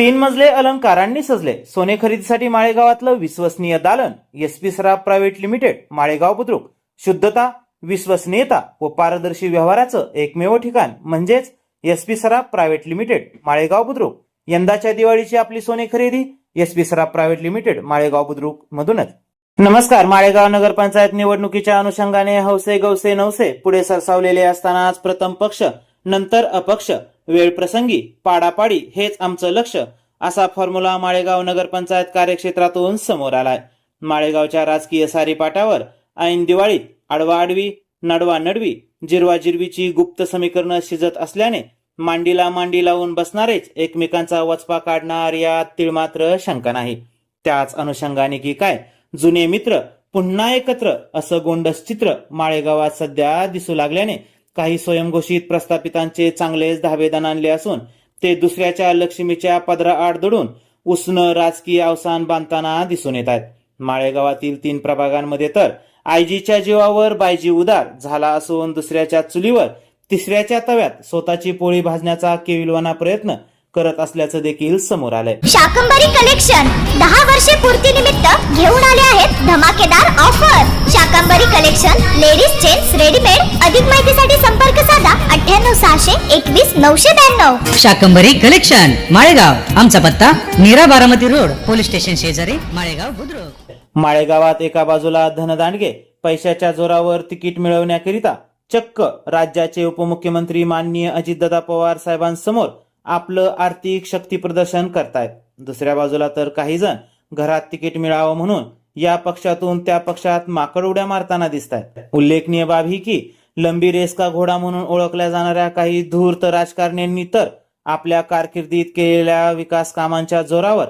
तीन मजले अलंकारांनी सजले. सोने खरेदीसाठी माळेगावातलं विश्वसनीय दालन S P Saraf private limited Malegaon Budruk. शुद्धता विश्वसनीयता व पारदर्शी व्यवहाराचं एकमेव ठिकाण म्हणजेच S P Saraf private limited Malegaon Budruk. यंदाच्या दिवाळीची आपली सोने खरेदी S P Saraf private limited Malegaon Budruk मधूनच. नमस्कार माळेगाव नगरपंचायत निवडणुकीच्या अनुषंगाने हौसे गौसे नवसे पुढे सरसावलेले असताना आज प्रथम पक्ष नंतर अपक्ष. वेळ प्रसंगी पाडापाडी हेच आमचं लक्ष असा फॉर्म्युला माळेगाव नगरपंचायत कार्यक्षेत्रातून समोर आलाय. माळेगावच्या राजकीय सारीपाटावर ऐन दिवाळीत आडवा आडवी नडवा नडवी जिरवा जिरवीची गुप्त समीकरणं शिजत असल्याने मांडीला मांडी लावून बसणारेच एकमेकांचा वचपा काढणार यात तिळमात्र शंका नाही. त्याच अनुषंगाने की काय जुने मित्र पुन्हा एकत्र असं गोंडस चित्र माळेगावात सध्या दिसू लागल्याने काही स्वयंघोषित प्रस्थापितांचे चांगलेच धावेदान आणले असून ते दुसऱ्याच्या लक्ष्मीच्या पदरा आड दडून उष्ण राजकीय अवसान बांधताना दिसून येत आहेत. माळेगावातील तीन प्रभागांमध्ये तर आयजीच्या जीवावर बायजी उदार झाला असून दुसऱ्याच्या चुलीवर तिसऱ्याच्या तव्यात स्वतःची पोळी भाजण्याचा केविलवाना प्रयत्न करत असल्याचं देखील समोर आलंय. शाकंबरी कलेक्शन दहा वर्षे पूर्ती निमित्त घेऊन आले आहेत धमाकेदार offer. Shakambari collection ladies gents readymade अधिक माहितीसाठी सहाशे एकवीस नऊशे ब्याण्णव. शाकंबरी कलेक्शन माळेगाव. आमचा पत्ता Nira Baramati road police station शेजारी माळेगाव बुद्रुक. माळेगावात एका बाजूला धनदांडगे पैशाच्या जोरावर तिकीट मिळवण्याकरिता चक्क राज्याचे उपमुख्यमंत्री माननीय अजितदादा पवार साहेबांसमोर आपलं आर्थिक शक्ती प्रदर्शन करतायत. दुसऱ्या बाजूला तर काही जण घरात तिकीट मिळावं म्हणून या पक्षातून त्या पक्षात माकड उड्या मारताना दिसत आहेत उल्लेखनीय बाब ही की लंबी रेस का घोडा म्हणून ओळखल्या जाणाऱ्या काही धूर्त राजकारण्यांनी तर आपल्या कारकिर्दीत केलेल्या विकास कामांच्या जोरावर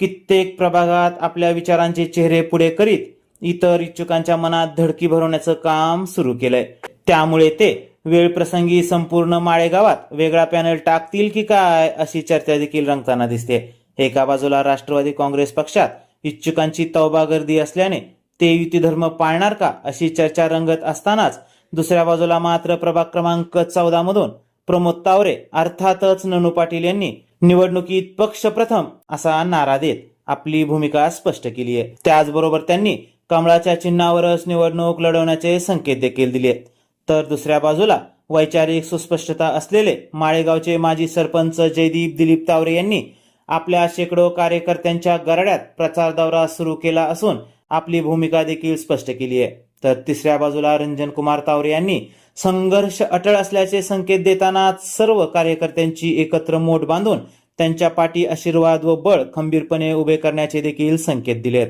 कित्येक प्रभागात आपल्या विचारांचे चेहरे पुढे करीत इतर इच्छुकांच्या मनात धडकी भरवण्याचं काम सुरू केलंय. त्यामुळे ते वेळ प्रसंगी संपूर्ण माळेगावात वेगळा पॅनल टाकतील की काय अशी चर्चा देखील रंगताना दिसते. एका बाजूला राष्ट्रवादी काँग्रेस पक्षात इच्छुकांची तौबा गर्दी असल्याने ते युती धर्म पाळणार का अशी चर्चा रंगत असतानाच दुसऱ्या बाजूला मात्र प्रभाग क्रमांक चौदा मधून प्रमोद तावरे अर्थातच ननू पाटील यांनी निवडणुकीत पक्ष प्रथम असा नारा देत आपली भूमिका स्पष्ट केली आहे. त्याचबरोबर त्यांनी कमळाच्या चिन्हावरच निवडणूक लढवण्याचे संकेत देखील दिले आहेत. तर दुसऱ्या बाजूला वैचारिक सुस्पष्टता असलेले माळेगावचे माजी सरपंच जयदीप दिलीप तावरे यांनी आपल्या शेकडो कार्यकर्त्यांच्या गरड्यात प्रचार दौरा सुरू केला असून आपली भूमिका देखील स्पष्ट केली आहे. तर तिसऱ्या बाजूला रंजन कुमार तावरे यांनी संघर्ष अटळ असल्याचे संकेत देताना सर्व कार्यकर्त्यांची एकत्र मोठ बांधून त्यांच्या पाठी आशीर्वाद व बळ खंबीरपणे उभे करण्याचे देखील संकेत दिलेत.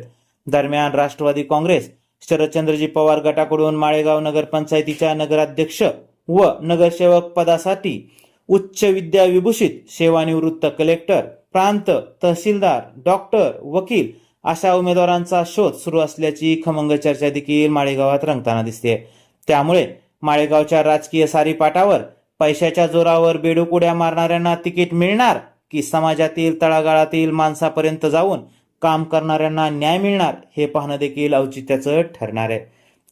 दरम्यान राष्ट्रवादी काँग्रेस शरदचंद्रजी पवार गटाकडून माळेगाव नगरपंचायतीच्या नगराध्यक्ष व नगरसेवक पदासाठी उच्च विद्या विभूषित सेवानिवृत्त कलेक्टर प्रांत तहसीलदार डॉक्टर वकील अशा उमेदवारांचा शोध सुरू असल्याची खमंग चर्चा देखील माळेगावात रंगताना दिसते. त्यामुळे माळेगावच्या राजकीय सारीपाटावर पैशाच्या जोरावर बेडूक उड्या मारणाऱ्यांना तिकीट मिळणार की समाजातील तळागाळातील माणसापर्यंत जाऊन काम करणाऱ्यांना न्याय मिळणार हे पाहणं देखील औचित्याचं ठरणार आहे.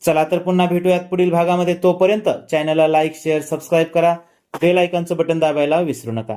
चला तर पुन्हा भेटूयात पुढील भागामध्ये. तोपर्यंत चॅनलला लाईक शेअर सबस्क्राईब करा. बेल आयकॉनचं बटन दाबायला विसरू नका.